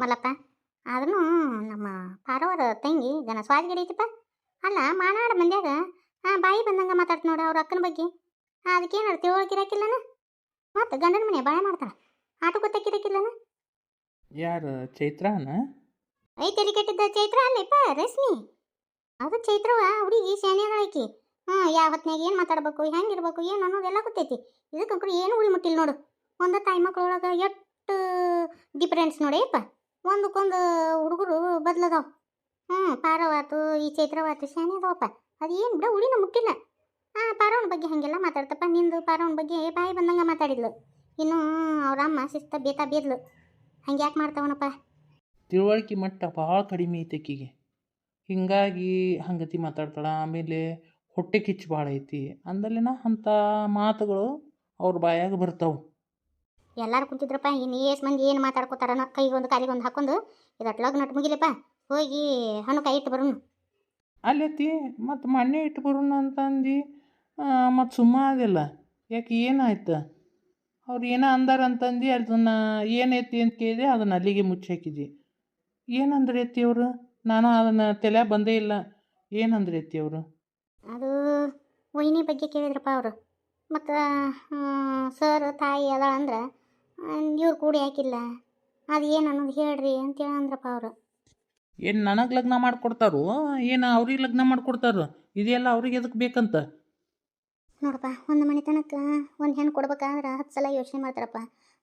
ಮಲ್ಲಪ್ಪ. ಆದ್ರೂ ನಮ್ಮ ಪಾರವರ ತಂಗಿ ಗನ ಸ್ವಾದಿಗಡಿ ಐತಿಪ್ಪ ಅಲ್ಲ ಮಾನಾಡ ಮಂದ್ಯಾಗ ಹಾಂ ಬಾಯಿ ಬಂದಂಗೆ ಮಾತಾಡ್ತ ನೋಡು ಅವ್ರ ಅಕ್ಕನ ಬಗ್ಗೆ. ಅದಕ್ಕೇನಾರು ತಿಳುವಳಿಕಿರಾಕಿಲ್ಲನ ಮತ್ತು ಗಂಡನ ಮನೆ ಬಾಳೆ ಮಾಡ್ತಾಳ. ಆಟೋ ಗೊತ್ತಾಕಿರಾಕಿಲ್ಲನ ಯಾರು ಚೈತ್ರಾನ? ಐ ತಲೆ ಕೆಟ್ಟಿದ್ದ ಚೈತ್ರ ಅಲ್ಲಪ್ಪ ರಶ್ಮಿ. ಅದು ಚೈತ್ರವ ಹುಡುಗಿ ಶಾನ್ಯಾಗಳಾಕಿ ಹ್ಞೂ ಯಾವ ಹೊತ್ನಾಗ ಏನು ಮಾತಾಡ್ಬೇಕು ಹೆಂಗಿರ್ಬೇಕು ಏನು ಅನ್ನೋದೆಲ್ಲ ಗೊತ್ತೈತಿ. ಇದಕ್ಕಂಕರು ಏನು ಉಳಿ ಮುಟ್ಟಿಲ್ಲ ನೋಡು. ಒಂದು ತಾಯಿ ಮಕ್ಳೊಳಗೆ ಎಷ್ಟು ಡಿಫ್ರೆನ್ಸ್ ನೋಡೇಪ್ಪ ಒಂದಕ್ಕೊಂದು ಹುಡುಗರು ಬದ್ಲದಾವ. ಹ್ಞೂ ಪಾರವಾತು, ಈ ಚೈತ್ರವಾತು ಶಾನೆ ಅದಾವಪ್ಪ ಅದು ಏನು ಬಿಡ ಉಳಿನ ಮುಟ್ಟಿಲ್ಲ. ಆ ಪಾರವನ ಬಗ್ಗೆ ಹಾಗೆಲ್ಲ ಮಾತಾಡ್ತಪ್ಪ. ನಿಂದು ಪಾರವನ ಬಗ್ಗೆ ಬಾಯಿ ಬಂದಂಗೆ ಮಾತಾಡಿದ್ಲು. ಇನ್ನು ಅವ್ರ ಅಮ್ಮ ಶಿಸ್ತ ಬೇತಾ ಬೇದ್ಲು. ಹಂಗೆ ಯಾಕೆ ಮಾಡ್ತಾವನಪ್ಪ? ತಿಳುವಳಿಕೆ ಮಟ್ಟ ಭಾಳ ಕಡಿಮೆ ಐತೆ ಆಕಿಗೆ. ಹಿಂಗಾಗಿ ಹಂಗತಿ ಮಾತಾಡ್ತಾಳೆ. ಆಮೇಲೆ ಹೊಟ್ಟೆ ಕಿಚ್ಚು ಭಾಳ ಐತಿ. ಅಂದಲ್ಲಿನ ಅಂಥ ಮಾತುಗಳು ಅವ್ರ ಬಾಯಾಗ ಬರ್ತಾವೆ. ಎಲ್ಲಾರು ಕುಂತಿದ್ರಪ್ಪ ಇನ್ನು ಏಸ್ ಮಂದಿ ಏನು ಮಾತಾಡ್ಕೋತಾರನ ಕೈಗೊಂದು ಕಾಲಿಗೊಂದು ಹಾಕೊಂಡು ಇದಟ್ ಲಗ್ನ ನಟ್ ಮುಗಿಲಿಪ್ಪ ಹೋಗಿ ಹಣ್ಣು ಕೈ ಇಟ್ಟು ಬರೋಣ ಅಲ್ಲೈತಿ ಮತ್ತು ಮಣ್ಣೆ ಇಟ್ಟು ಬರೋಣ ಅಂತಂದು ಮತ್ತು ಸುಮ್ಮ ಅದಿಲ್ಲ ಯಾಕೆ ಏನಾಯ್ತು? ಅವ್ರು ಏನೋ ಅಂದಾರಂತಂದು ಅದನ್ನು ಏನೈತಿ ಅಂತ ಕೇಳಿದೆ ಅದನ್ನು ಅಲ್ಲಿಗೆ ಮುಚ್ಚಿ ಹಾಕಿದ್ವಿ ಏನಂದ್ರೆ ಐತಿ ಅವರು? ನಾನು ಅದನ್ನು ತಲೆ ಬಂದೇ ಇಲ್ಲ. ಏನಂದ್ರೆ ಐತಿ ಅವರು? ಅದು ಒಯ್ನಿ ಬಗ್ಗೆ ಕೇಳಿದ್ರಪ್ಪ ಅವರು. ಮತ್ತು ಸರ್ ತಾಯಿ ಅದ ಅಂದ್ರೆ ಇವ್ರು ಕೂಡಿ ಹಾಕಿಲ್ಲ. ಅದು ಏನು ಅನ್ನೋದು ಹೇಳ್ರಿ ಅಂತ ಅಂದ್ರಪ್ಪ ಅವರು. ಏನು ನನಗೆ ಲಗ್ನ ಮಾಡಿಕೊಡ್ತಾರೋ? ಏನು ಅವ್ರಿಗೆ ಲಗ್ನ ಮಾಡಿಕೊಡ್ತಾರೋ? ಇದೆಲ್ಲ ಅವ್ರಿಗೆ ಎದಕ್ಕೆ ಬೇಕಂತ? ನೋಡಪ್ಪ ಒಂದು ಮನೆತನಕ್ಕೆ ಒಂದು ಹೆಣ್ಣು ಕೊಡ್ಬೇಕಾದ್ರೆ ಹತ್ತು ಸಲ ಯೋಚನೆ ಮಾಡ್ತಾರಪ್ಪ.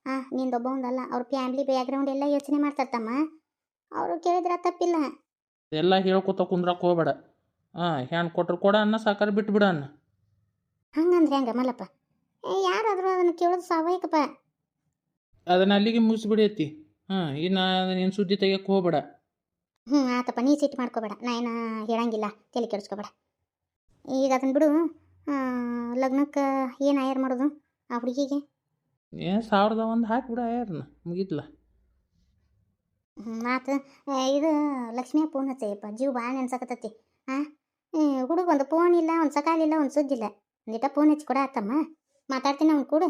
ಹಾಂ ನಿಂದೊಬ್ಬ ಒಂದಲ್ಲ ಅವ್ರ ಫ್ಯಾಮ್ಲಿ ಬ್ಯಾಕ್ಗ್ರೌಂಡ್ ಎಲ್ಲ ಯೋಚನೆ ಮಾಡ್ತಾರತ್ತಮ್ಮ ಅವರು ಕೇಳಿದ್ರೆ ತಪ್ಪಿಲ್ಲ. ಎಲ್ಲ ಹೇಳ್ಕೊತ ಕುಂದ್ರಕ್ಕೆ ಹೋಗ್ಬೇಡ. ಹಾಂ ಹೆಣ್ಣು ಕೊಟ್ರು ಕೊಡ ಅನ್ನ ಸಾಕಾರ ಬಿಟ್ಟು ಬಿಡ ಅನ್ನ. ಹಂಗಂದ್ರೆ ಹೆಂಗ ಮಲ್ಲಪ್ಪ ಏ ಯಾರಾದರೂ ಅದನ್ನು ಕೇಳೋದು ಸ್ವಾಭಾವಿಕಪ್ಪ. ಅದನ್ನು ಅಲ್ಲಿಗೆ ಮುಗಿಸ್ಬಿಡೈತಿ ಹಾಂ ಇನ್ನು ನೀನು ಸುದ್ದಿ ತೆಗಿಯಕ್ಕೆ ಹೋಗ್ಬೇಡ. ಹ್ಞೂ ಆತಪ್ಪ ನೀ ಸಿಟ್ಟು ಮಾಡ್ಕೋಬೇಡ. ನಾ ಏನು ಹೇಳಂಗಿಲ್ಲ ತಲೆ ಕೆಡಿಸ್ಕೋಬೇಡ. ಈಗ ಅದನ್ನು ಬಿಡು ಲಗ್ನಕ್ಕ ಲಗ್ನಕ್ಕೆ ಏನು ಆಯರ್ ಮಾಡೋದು ಆ ಹುಡುಗಿಗೆ? ಏನು ಸಾವಿರದ ಒಂದು ಹಾಕಿಬಿಡ ಆಯರ್ನ ಮುಗಿತ್ಲ. ಆತು ಇದು ಲಕ್ಷ್ಮಿಯ ಫೋನ್ ಹಚ್ಚಯ್ಯಪ್ಪ ಜೀವ ಭಾಳ ನೆನ್ಸಕತ್ತೈತಿ ಹಾಂ ಹುಡುಗ ಒಂದು ಫೋನ್ ಇಲ್ಲ ಒಂದು ಸಕಾಲಿಲ್ಲ ಒಂದು ಸುದ್ದಿಲ್ಲ. ಒಂದಿಟ ಫೋನ್ ಹಚ್ಚಿ ಕೊಡ ಆತಮ್ಮ ಮಾತಾಡ್ತೀನಿ ಅವ್ನು ಕೂಡ.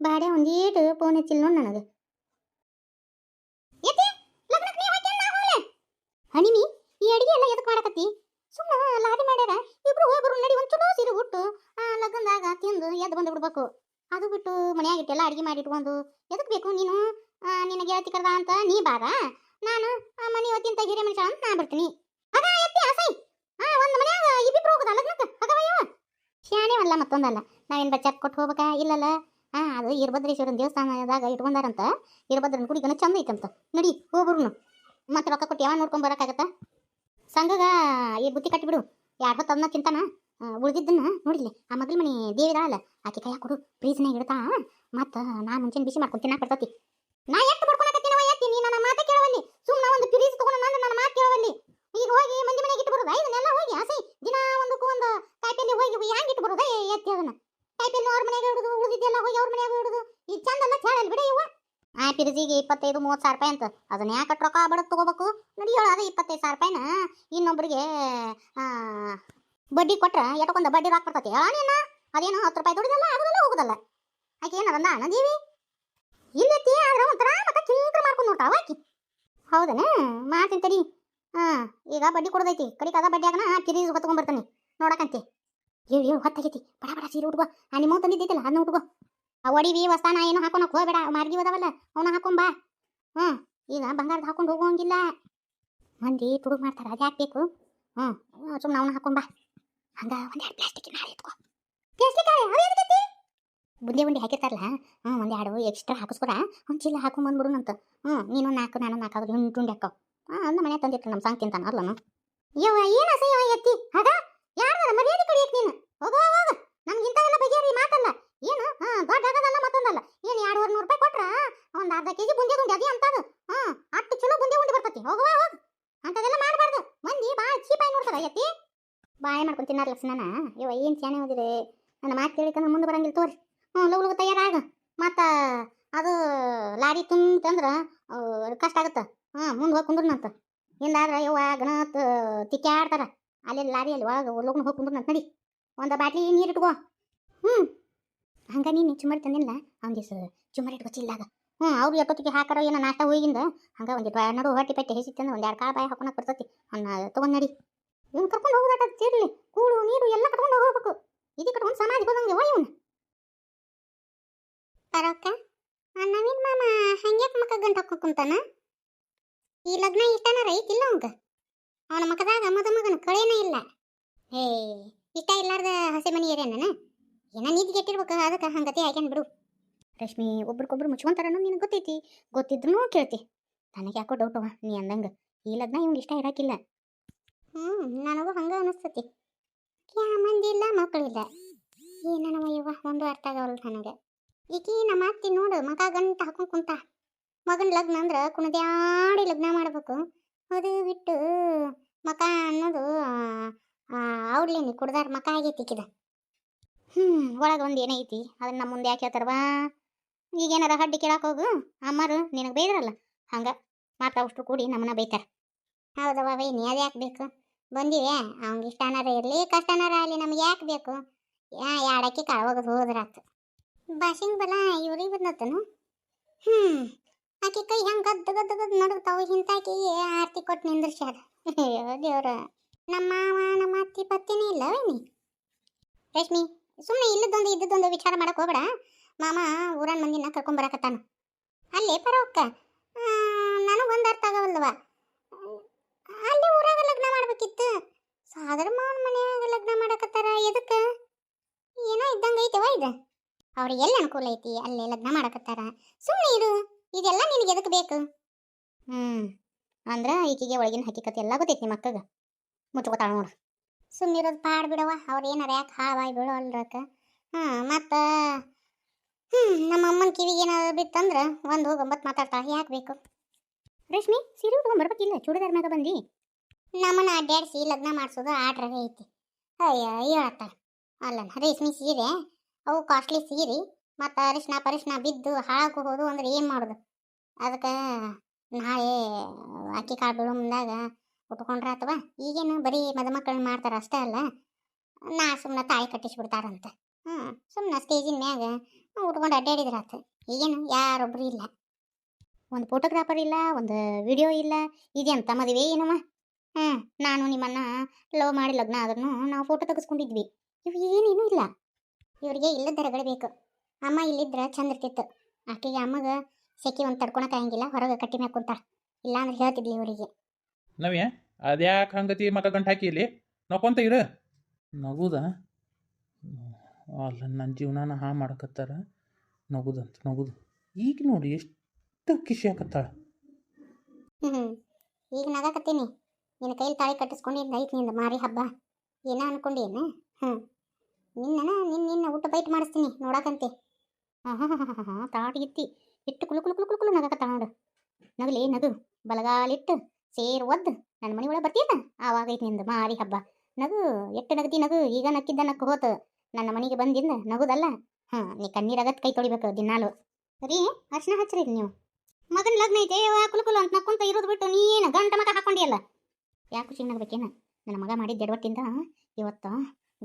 ಬಾಡೇ ಒಂದು ಫೋನ್ ಹಚ್ಚಿಲ್ಲ ನೋಡಿ ನನಗೆ ಹಣಿಮಿ ಈ ಅಡಿಗೆ ಎಲ್ಲ ಎದಕ್ಕೆ ಮಾಡಕತ್ತಿ? ಸುಮ್ಮನೆ ಲಾರಿ ಮಾಡ್ಯಾರ, ಇಬ್ರು ಹೋಗ್ಬರು ನಡಿ ಒಂದು ಚಲೋ ಸೀರೆ ಉಟ್ಟು ಲಗ್ನದಾಗ ತಿಂದು ಎದ್ದು ಬಂದು ಬಿಡ್ಬೇಕು. ಅದು ಬಿಟ್ಟು ಮನ್ಯಾಗ ಇಟ್ಟೆಲ್ಲ ಅಡಿಗೆ ಮಾಡಿ ಇಟ್ಕೊಂಡು ಎದಕ್ಕೆ ಬೇಕು ನೀನು? ನಿನ್ನ ಗೆಳತಿ ಕರ್ದ ಅಂತ ನೀ ಬಾರ? ನಾನು, ಆ ಮನೆ ಹೊತ್ತಿಂತ ಹಿರಿಯ ಮನುಷ್ಯ ಅಂತ ನಾ ಬಿಡ್ತೀನಿ ಅದ ಎತ್ತಿ ಆಸೈ ಆ, ಒಂದು ಮನ್ಯಾಗ ಇಬ್ಬಿಬ್ರು ಹೋಗೋದ ಲಗ್ನಕ್ಕೆ? ಹಗವಯ್ಯವ ಶಾಣೆ ಅಲ್ಲ ಮತ್ತೊಂದಲ್ಲ. ನಾವೇನು ಬಚ್ಚಕ್ಕೆ ಕೊಟ್ಟು ಹೋಗ್ಬೇಕಾ? ಇಲ್ಲಲ್ಲ. ಆ, ಅದು ಇರ್ಭದ್ರೇಶ್ವರನ ದೇವಸ್ಥಾನದಾಗ ಇಟ್ಕೊಂಡಾರಂತ. ಇರ್ಭದ್ರನ ಗುಡಿಗನ ಚಂದ ಐತಂತ. ನಡಿ ಹೋಗ್ಬರ್ನು ಮತ್ತೆ ರೊಕ್ಕ ಕೊಟ್ಟು ಯಾವ ನೋಡ್ಕೊಂಡ್ ಬರಕಾಗತ್ತ ಸಂಘಗ ಈ ಬುತ್ತಿ ಕಟ್ಟಿಬಿಡು. ಬಿಡು ಹೊತ್ತು ಅದನ್ನ ತಿಂತಾನ ಉಳಿದಿದ್ದನ್ನ ನೋಡಿಲ್ಲ ಆ ಮಗಳ ಮನೆ ದೇವಿದಾಳಲ್ಲ ಆಕೆ ಕೈಯಾಗ ಕೊಡು ಫ್ರೀಜ್ನಾಗ ಇಡ್ತಾ. ಮತ್ತ ನಾ ಮುಂಚೆನೆ ಬಿಸಿ ಮಾಡ್ಕೊಂಡು ತಿನ್ನಕ್ಕೆ ಬರ್ತತಿ. ನಾ ಎಷ್ಟು ಬಡ್ಕೊಳಕತ್ತೀನವ ಎತ್ತಿ ನೀ ನನ್ನ ಮಾತ ಕೇಳವಲ್ಲಿ ಸುಮ್ಮನೆ ಒಂದು ಫ್ರೀಜ್ ತಗೊಂಡು ನಾನು ನನ್ನ ಮಾತು ಕೇಳವಲ್ಲಿ ಈಗ ಹೋಗಿ ಮಂದಿ ಮನೆಗೆ ಇಟ್ಟು ಬರೋದ ಇದನ್ನೆಲ್ಲ ಹೋಗಿ ಆಸೈ ದಿನ ಒಂದಕ್ಕೂ ಒಂದು ಕಾಯಿಪಲ್ಲೆ ಹೋಗಿ ಹ್ಯಾಂಗ್ ಇಟ್ಟು ಬರೋದ ಎತ್ತಿ ಅದನ್ನ ಕಾಯಿಪಲ್ಲೆ ಅವ್ರ ಮನೆಯಾಗ ಇಡುದು ಉಳಿದಿದ್ದೆಲ್ಲ ಹೋಗಿ ಅವ್ರ ಮನೆಯಾಗ ಇಡುದು ಈಗ ಚಂದಲ್ಲ ಹೇಳಲ್ ಬಿಡ ಇವ ಪಿರಿಜಿಗೆ ಇಪ್ಪತ್ತೈದು, ಮೂವತ್ತು ಸಾವಿರ ರೂಪಾಯಿ ಅಂತ. ಅದನ್ನ ಯಾಕೆ ರೊಕ್ಕ ಬಡದ್ ತಗೋಬೇಕು? ನಡಿಯೋಳ ಅದೇ ಇಪ್ಪತ್ತೈದು ಸಾವಿರ ರೂಪಾಯಿನ? ಇನ್ನೊಬ್ಬರಿಗೆ ಬಡ್ಡಿ ಕೊಟ್ರ ಎಟಕೊಂದ ಬಡ್ಡಿ ರೊಕ್ಕ ಬರ್ತೈತಿ. ಹೇಳಣ್ಣ ಅದೇನು ಹತ್ತು ರೂಪಾಯಿ ದುಡಿದಲ್ಲ, ಆಗುದಲ್ಲ, ಹೋಗುದಲ್ಲ. ಆಕೆ ಏನದಂದ ಅಣ್ಣದೀವಿ ಇಲ್ಲೈತಿ, ಆದ್ರೆ ಒಂಥರ ಮತ್ತೆ ಕಿಂಕ್ರ ಮಾಡ್ಕೊಂಡು ನೋಡ್ತಾವ ಆಕಿ. ಹೌದನ? ಮಾಡ್ತೀನಿ ತಡಿ. ಹಾಂ ಈಗ ಬಡ್ಡಿ ಕೊಡೋದೈತಿ. ಕಡಿಕ ಅದ ಬಡ್ಡಿ ಆಗನ ಕಿರಿ ಹೊತ್ಕೊಂಡ್ಬರ್ತಾನೆ ನೋಡಕಂತೆ. ಏಳು ಏಳು ಹೊತ್ತಾಗೈತಿ. ಬಡ ಬಡ, ಸೀರೆ ಉಟ್ಕೋ. ಆ, ನಿಮ್ಮ ತಂದಿದ್ದೈತಿಲ್ಲ, ಅದನ್ನ ಆ ಒಡಿವಿ ವಸ್ತಾನ ಏನು ಹಾಕೊಳಕ್ ಹೋಗ್ಬೇಡ, ಮಾರ್ಗಿ ಹೋದವಲ್ಲ, ಅವನ ಹಾಕೊಂಬಾ ಹ್ಞೂ, ಈಗ ಬಂಗಾರದ ಹಾಕೊಂಡು ಹೋಗುವಂಗಿಲ್ಲ. ಮಂದಿ ತುಡುಗ್ ಮಾಡ್ತಾರ ಅದು ಯಾಕೆ ಬೇಕು? ಹ್ಞೂ ಸುಮ್ಮನೆ ಅವನ ಹಾಕೊಂಬಾ ಹಂಗ ಒಂದೆರಡು ಪ್ಲಾಸ್ಟಿಕ್ ನಾಳೆ ಬುಂದಿ ಬುಂದಿ ಹಾಕಿರ್ತಾರಲ್ಲ, ಹ್ಞೂ ಒಂದೆರಡು ಎಕ್ಸ್ಟ್ರಾ ಹಾಕಿಸ್ಕೊಡ ಒಂದು ಚೀಲ ಹಾಕೊಂಬಂದ್ಬಿಡುನಂತ ಹ್ಞೂ, ನೀನು ನಾಲ್ಕು, ನಾನು ನಾಲ್ಕು ಆಗೋದು ಹಿಂಡು ತುಂಡಿ ಹಾಕೋ ಹಾಂ ಮನೆ ತಂದಿಟ್ಟು ನಮ್ಮ ಸಾಂಗ್ ತಿಂತಾನ ಅಲ್ಲನು. ಯವ್ವ, ಏನು ಅಸಹ್ಯ ಎತ್ತಿ? ಹಾಗ ಯಾರ ಮರ್ಯಾದೆ ಕಡಿಯಕ್ ನೀನು? ಹೋಗೋ, ಹೋಗ ನಮ್ಗೆ ಇಂಥವೆಲ್ಲ ಬಗೆಹರಿ ಮಾತಲ್ಲ ಏನು ಹಾಂ ದೊಡ್ಡ ಆಗೋದಲ್ಲ ಮತ್ತೊಂದಲ್ಲ ಏನು ಎರಡುವರೆ ನೂರು ರೂಪಾಯಿ ಕೊಟ್ರ ಒಂದು ಅರ್ಧ ಕೆ ಜಿ ಬುಂದಿ ಗುಂಡಿ ಅದೇ ಅಂತದು ಹಾಂ ಅಷ್ಟು ಚಲೋ ಬುಂದಿ ಗುಂಡಿ ಬರ್ತೈತಿ ಹೋಗುವ ಹೋಗ ಅಂಥದೆಲ್ಲ ಮಾಡಬಾರ್ದು ಮಂದಿ ಭಾಳ ಚೀಪಾಗಿ ನೋಡ್ತಾರ ಎತ್ತಿ ಬಾಳೆ ಮಾಡ್ಕೊಂಡು ತಿನ್ನಾರ ಲಕ್ಷ್ಮಣ ಇವ ಏನು ಶಾಣೆ ಓದಿರಿ ನನ್ನ ಮಾತು ಕೇಳಿಕಂದ್ರೆ ಮುಂದೆ ಬರಂಗಿಲ್ಲ ತೋರಿ. ಹ್ಞೂ, ಲಗು ಲಗು ತಯಾರಾಗ. ಮತ್ತು ಅದು ಲಾರಿ ತುಂಬಂದ್ರೆ ಕಷ್ಟ ಆಗುತ್ತೆ. ಹಾಂ ಮುಂದೆ ಹೋಗಿ ಕುಂದ್ರನಂತ ಹಿಂದಾದ್ರೆ ಯವ್ವ ಗಣತ್ ತಿಕ್ಕಾಡ್ತಾರ ಅಲ್ಲಿ ಲಾರಿಯಲ್ಲಿ ಒಳಗೆ ಲಗ್ನ ಹೋಗಿ ಕುಂದ್ರನಂತ ನಡಿ. ಒಂದು ಬಾಟ್ಲಿ ನೀರು ಇಟ್ಕೋ. ಹ್ಞೂ. ಹಂಗೆ ನೀನು ಚುಮ್ಮರಿ ತಂದಿಲ್ಲ? ಅವನಿಗೆ ಸರ್ ಚುಮ್ಮರಿ ಇಟ್ಕೋ ಚಿಲ್ಲಾಗ ಹ್ಞೂ ಅವ್ರು ಎಷ್ಟೊತ್ತಿಗೆ ಹಾಕಾರ ಏನೋ ನಾಷ್ಟ ಹೋಗಿಂದ. ಹಂಗೆ ಒಂದಿಟ್ಟು ನಡು ಹೊಟ್ಟಿ ಪಟ್ಟಿ ಹೆಸಿತ್ತಂದ್ರೆ ಒಂದು ಎರಡು ಕಾಳು ಬಾಯಿ ಹಾಕೊಂಡು ಬರ್ತೈತಿ. ಅವ್ನ ತೊಗೊಂಡು ನಡಿ. ಇವ್ನು ಕರ್ಕೊಂಡು ಹೋಗೋದಾಟ ತಿರ್ಲಿ ಕೂಳು ನೀರು ಎಲ್ಲ ಕಟ್ಕೊಂಡು ಹೋಗ್ಬೇಕು. ಇದು ಕಟ್ಕೊಂಡು ಸಮಾಜಕ್ಕೆ ಹೋಗಂಗೆ ಓ ಇವ್ನು. ಪರಕ್ಕ ನವೀನ್ ಮಾಮ ಹಂಗ್ಯಾಕೆ ಮಕ್ಕ ಗಂಟು ಕುಂತಾನ? ಈ ಲಗ್ನ ಇಷ್ಟನ ರೈತಿಲ್ಲ ಅವಂಗ ಅವನ ಮಕದಾಗ ಮದ ಮಗನ ಕಳೆನೇ ಇಲ್ಲ. ಹೇ, ಇಷ್ಟ ಇಲ್ಲಾರ್ದ ಹಸೆ ಮನಿ ಏರೇನ ಏನ ನೀತಿ ಕೆಟ್ಟಿರ್ಬೇಕು, ಅದಕ್ಕೆ ಹಂಗತಿ ಹಾಕ್ಯಾನ್ ಬಿಡು. ರಶ್ಮಿ, ಒಬ್ರಿಗೊಬ್ರು ಮುಚ್ಕೊಂತಾರನೋ ನಿನಗೆ ಗೊತ್ತೈತಿ. ಗೊತ್ತಿದ್ರು ಕೇಳ್ತಿ. ನನಗೆ ಯಾಕೋ ಡೌಟವ ನೀ ಅಂದಂಗೆ. ಈ ಲಗ್ನ ಇವಂಗೆ ಇಷ್ಟ ಇರಾಕಿಲ್ಲ. ಹ್ಞೂ ನನಗೂ ಹಂಗ ಅನಿಸ್ತತಿ. ಕ್ಯಾ ಮಂದಿ ಇಲ್ಲ ಮಕ್ಕಳಿಲ್ಲ ಏನನವ ಯುವ ಒಂದು ಅರ್ಥ ಆಗವಲ್ಲ ನನಗೆ. ಈಕಿ ನಮ್ಮ ಅತ್ತಿ ನೋಡು, ಮಗ ಗಂಟ ಹಾಕೊಂಡು ಕುಂತ. ಮಗನ ಲಗ್ನ ಅಂದ್ರೆ ಕುಣದ್ಯಾಡಿ ಲಗ್ನ ಮಾಡ್ಬೇಕು. ಅದು ಬಿಟ್ಟು ಮಕ ಅನ್ನೋದು ಔಡ್ಲೇನಿ ಕುಡ್ದಾರ ಮಕ ಆಗೈತಿ ಕಿದ ಹ್ಞೂ ಒಳಗೆ ಒಂದು ಏನೈತಿ ಅದನ್ನ ನಮ್ಮ ಮುಂದೆ ಯಾಕೆ ಹೇಳ್ತಾರವಾ ಈಗೇನಾರ ಹಡ್ಡಿ ಕೇಳಕ್ಕೆ ಹೋಗು. ಅಮ್ಮರು ನಿನಗೆ ಬೈದ್ರಲ್ಲ, ಹಂಗೆ. ಮಾತಾ ಅಷ್ಟು ಕೂಡಿ ನಮ್ಮನ್ನ ಬೈತಾರ. ಹೌದವ ವೈನಿ ಅದು ಯಾಕೆ ಬೇಕು? ಬಂದಿವೆ. ಅವ್ನಿಗೆ ಇಷ್ಟನಾರ ಇರಲಿ ಕಷ್ಟನಾರ ಆಗಲಿ, ನಮ್ಗೆ ಯಾಕೆ ಬೇಕು? ಯಾ, ಯಾಡಕ್ಕೆ ಕಾಳು ಒಗದು ಹೋದ್ರಾತು ಭಾಷಿಂಗ್ ಬಲ, ಇವ್ರಿಗೆ ಬಂದತನು ಹ್ಞೂ ಆಕೆ ಕೈ ಹೆಂಗೆ ಗದ್ದ ಗದ್ದ ಗದ್ದು ನಡುಗ್ತಾವ, ಹಿಂತಾಕಿ ಆರತಿ ಕೊಟ್ಟು ನಿಂದ್ರಿಸ್ಯಾರ ಅಯ್ಯೋ, ದೇವ್ರ. ನಮ್ಮ ಮಾವ ನಮ್ಮ ಅತ್ತಿ ಪತ್ತಿನೇ ಇಲ್ಲ ವೈನಿ ರಶ್ಮಿ ಸುಮ್ಮನೆ ಇಲ್ಲದೊಂದು ಇದ್ದದೊಂದು ವಿಚಾರ ಮಾಡಕ್ ಹೋಗ್ಬೇಡ. ಮಾಮ ಊರನ್ ಮಂದಿನ ಕರ್ಕೊಂಬರಕತ್ತಾನ ಅಲ್ಲೇ ಪರವಕ್ಕ ನನಗೊಂದು ಅರ್ಥ ಆಗವಲ್ವ? ಅಲ್ಲಿ ಊರಾಗ ಲಗ್ನ ಮಾಡ್ಬೇಕಿತ್ತು. ಸಾಗರ ಮಾವನ ಮನ್ಯಾಗ ಲಗ್ನ ಮಾಡಕತ್ತಾರ, ಎದಕ್ಕೆ? ಏನೋ ಇದ್ದಂಗೆ ಐತೆವ ಇದು? ಅವ್ರಿಗೆ ಎಲ್ಲಿ ಅನುಕೂಲ ಐತಿ? ಅಲ್ಲೇ ಲಗ್ನ ಮಾಡಕತ್ತಾರ. ಸುಮ್ಮನೆ ಇರು, ಇದೆಲ್ಲ ನಿನಗೆ ಎದಕ್ಕೆ ಬೇಕು? ಹ್ಞೂ ಅಂದ್ರೆ ಈಕಿಗೆ ಒಳಗಿನ ಹಕ್ಕಿಕತೆ ಎಲ್ಲ ಗೊತ್ತೈತಿ ನಿಮ್ಮ ಅಕ್ಕಗ. ಮುಚ್ಕೋತಾಳ ನೋಡು. ಸುಮ್ಮನಿರೋದು ಪಾಡ್ ಬಿಡವ ಅವ್ರು ಏನಾರ ಯಾಕೆ ಹಾವಾಯ್ ಬಿಡೋ ಅಲ್ರಕ್ಕ ಹಾಂ ಮತ್ತು ಹ್ಞೂ ನಮ್ಮ ಅಮ್ಮನ ಕಿವಿಗೆ ಏನಾದ್ರು ಬಿತ್ತಂದ್ರೆ ಒಂದು ಹೋಗಿ ಒಂಬತ್ತು ಯಾಕೆ ಬೇಕು? ರೇಷ್ಮಿ, ಸೀರೆ ಉಟ್ಕೊಂಡ್ ಬರ್ಬೇಕಿಲ್ಲ ಚೂಡಿದಾರ್ ಮ್ಯಾಗ ಬಂದು? ನಮ್ಮನ್ನ ಅಡ್ಡಾಡಿಸಿ ಲಗ್ನ ಮಾಡಿಸೋದು ಆಟ್ರಾಗೆ ಐತಿ. ಅಯ್ಯೋ ಹೇಳತ್ತಾಳೆ ಅಲ್ಲ ರೇಷ್ಮಿ ಸೀರೆ, ಅವು ಕಾಸ್ಟ್ಲಿ ಸೀರೆ, ಮತ್ತು ಅರಿಶಿನ, ಪರಿಶಿನ ಬಿದ್ದು ಹಾಳಾಗಿ ಹೋದು ಅಂದ್ರೆ ಏನು ಮಾಡೋದು? ಅದಕ್ಕೆ ನಾಳೆ ಅಕ್ಕಿ ಕಾಳು ಬೀಳೋ ಮುಂದಾಗ ಉಟ್ಕೊಂಡ್ರೆ ಅಥವಾ? ಈಗೇನು ಬರೀ ಮದುಮಕ್ಕಳನ್ನ ಮಾಡ್ತಾರೆ ಅಷ್ಟೇ ಅಲ್ಲ? ನಾ ಸುಮ್ಮನೆ ತಾಳಿ ಕಟ್ಟಿಸ್ಬಿಡ್ತಾರಂತೆ. ಹ್ಞೂ ಸುಮ್ಮನೆ ಸ್ಟೇಜಿನ ಮ್ಯಾಗ ಉಟ್ಕೊಂಡು ಅಡ್ಡಾಡಿದ್ರಾತು ಈಗೇನು ಯಾರೊಬ್ರು ಇಲ್ಲ. ಒಂದು ಫೋಟೋಗ್ರಾಫರ್ ಇಲ್ಲ, ಒಂದು ವಿಡಿಯೋ ಇಲ್ಲ ಇದೆಂತ ಮದುವೆ ಏನಮ್ಮ ಹ್ಞೂ ನಾನು ನಿಮ್ಮನ್ನ ಲವ್ ಮಾಡಿ ಲಗ್ನ ಆದ್ರೂ ನಾವು ಫೋಟೋ ತೆಗೆಸ್ಕೊಂಡಿದ್ವಿ. ಇವು ಏನೇನೂ ಇಲ್ಲ. ಇವರಿಗೆ ಇಲ್ಲದರಗಳು ಬೇಕು. ಅಮ್ಮ ಇಲ್ಲಿದ್ರೆ ಚಂದ ಇರ್ತಿತ್ತು ಆಕೆಗೆ ಅಮ್ಮಗ ಸೆಕೆ ಒಂದು ತಡ್ಕೊಳಕ್ಕಾಗಂಗಿಲ್ಲ ಹೊರಗೆ ಕಟ್ಟಿ ಮ್ಯಾಗ ಇಲ್ಲ ಅಂದ್ರೆ ಹೇಳ್ತಿದ್ಲಿ ಇವರಿಗೆ. ನವ್ಯ, ಅದ್ಯಾಕೆ ಹಂಗತಿ ಮಗ ಗಂಟು ಹಾಕಿ ಇಲ್ಲಿ? ನೋಕೊಂತ ಇರು. ನಗುದ? ಅಲ್ಲ ನನ್ನ ಜೀವನಾನ ಹಾ ಮಾಡಕತ್ತಾರ. ನಗುದಂತ, ನಗುದು. ಈಗ ನೋಡಿ, ಎಷ್ಟು ಕಿಶಿ ಹಾಕತ್ತಾಳ. ಹ್ಞೂ ಈಗ ನಗಾಕತ್ತೀನಿ. ನಿನ್ನ ಕೈಲಿ ತಾಳಿ ಕಟ್ಟಿಸ್ಕೊಂಡಿದ್ದ ಐತಿ ಮಾರಿ ಹಬ್ಬ. ಏನ ಅನ್ಕೊಂಡೇನು? ಹ್ಞೂ ನಿನ್ನ ನಿನ್ನ ನಿನ್ನ ಊಟ ಬೈಟ್ ಮಾಡಿಸ್ತೀನಿ ನೋಡಕಂತೆ. ಹಾಂ ತಾಟಿಗಿತ್ತಿ ಇಟ್ಟು ಕುಲು ಕುಲು ಕುಲು ಕುಲು ಕುಲು ನಗಾಕತ್ತಾಳ ನೋಡು. ನಗಲಿ, ನಗು. ಬಲಗಾಲಿಟ್ಟು ಸೇರ್ ಒದ್ದು. ನನ್ನ ಮನೆ ಒಳಗೆ ಬರ್ತೀಯ ಆವಾಗ ಐತಿ ನಿಂದು ಮಾರಿ ಹಬ್ಬ. ನಗು, ಎಟ್ಟು ನಗತಿ ನಗು? ಈಗ ನಕ್ಕಿದ್ದ ನಕ್ಕು ಹೋತು. ನನ್ನ ಮನೆಗೆ ಬಂದಿಂದ ನಗುದಲ್ಲ. ಹಾಂ ನೀ ಕಣ್ಣೀರಾಗತ್ ಕೈ ತೊಳಿಬೇಕು ದಿನಾಲು. ಸರಿ, ಅರ್ಶನ ಹಚ್ಚಿರಿ ನೀವು. ಮಗನ ಲಗ್ನ ಐತೆ, ಯವ್ವ ಕುಲು ಕುಲು ಅಂತ ನಕ್ಕೊಂತ ಇರೋದು ಬಿಟ್ಟು ನೀನು ಗಂಟ ಮಗ ಹಾಕೊಂಡಿಯಲ್ಲ? ಯಾಕೆ ಖುಷಿ ಆಗ್ಬೇಕೇನ? ನನ್ನ ಮಗ ಮಾಡಿದ ಎಡವಟ್ಟಿಂದ ಇವತ್ತು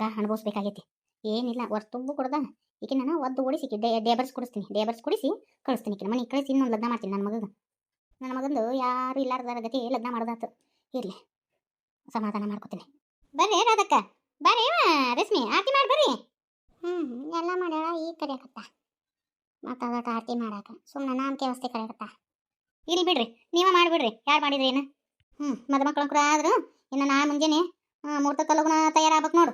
ಗಾ ಅನುಭವಿಸ್ಬೇಕಾಗೈತಿ. ಏನಿಲ್ಲ ವರ್ಷ ತುಂಬು ಕೊಡ್ದ. ಈಕೆ ನಾನು ಒದ್ದು ಓಡಿಸಿ ಡೇಬರ್ಸ್ ಕುಡಿಸ್ತೀನಿ. ಡೇಬರ್ಸ್ ಕುಡಿಸಿ ಕಳಿಸ್ತೀನಿ ಈಕೆ ಮನೆಗೆ ಕಳಿಸಿ ಇನ್ನೊಂದು ಲಗ್ನ ಮಾಡ್ತೀನಿ ನನ್ನ ಮಗಗೆ. ನನ್ನ ಮಗಂದು ಯಾರು ಇಲ್ಲಾರ್ದಾರ ಗತಿ ಲಗ್ನ ಮಾಡೋದಾತು. ಇರಲಿ, ಸಮಾಧಾನ ಮಾಡ್ಕೊತೀನಿ. ಬರ್ರಿ ರಾಧಕ್ಕ. ಬರ್ರಿ ರಶ್ಮಿ, ಆರತಿ ಮಾಡಿ ಬರ್ರಿ. ಹ್ಞೂ ಎಲ್ಲ ಮಾಡ್ಯಾಳ ಈ ಕರೆಯಕತ್ತ ಮತ್ತು ಅದಕ್ಕೆ ಆರತಿ ಮಾಡಾಕ. ಸುಮ್ಮನೆ ನಾಮಕೆ ವ್ಯವಸ್ಥೆ ಕರೆಯಕತ್ತ. ಇಲ್ಲಿ ಬಿಡ್ರಿ, ನೀವೇ ಮಾಡಿಬಿಡ್ರಿ ಯಾರು ಮಾಡಿದ್ರಿ ಏನು? ಹ್ಞೂ ಮದುಮಕ್ಳು ಕೂಡ ಆದ್ರು, ಇನ್ನು ನಾ ಮುಂಜಾನೆ ಮೂರ್ತ ಕಲ್ಲುಗುಣ ತಯಾರಾಗ್ಬೇಕು ನೋಡು.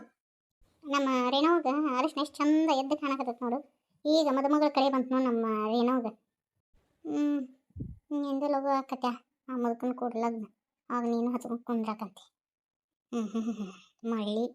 ನಮ್ಮ ರೇಣವ್ಗ ಅರಿಶಿನ ಎಷ್ಟು ಚಂದ ಎದ್ದು ಕಾಣಕತ್ತೈತೆ ನೋಡು. ಈಗ ಮದುಮಗಳ ಕಡೆ ಬಂತು ನೋಡು ನಮ್ಮ ರೇಣವ್ಗ ಹ್ಞೂ ಎಂದ ಲಗು ಆಕತ್ಯ? ಆ ಮುದುಕನ ಕೂಡ್ಲಗ್ನ. ಆಗ ನೀನು ಹಚ್ಕೊಂಡು ಕುಂದ್ರಾಕಂತಿ. ಹ್ಞೂ ಹ್ಞೂ ಹ್ಞೂ ಮಳ್ಳಿ.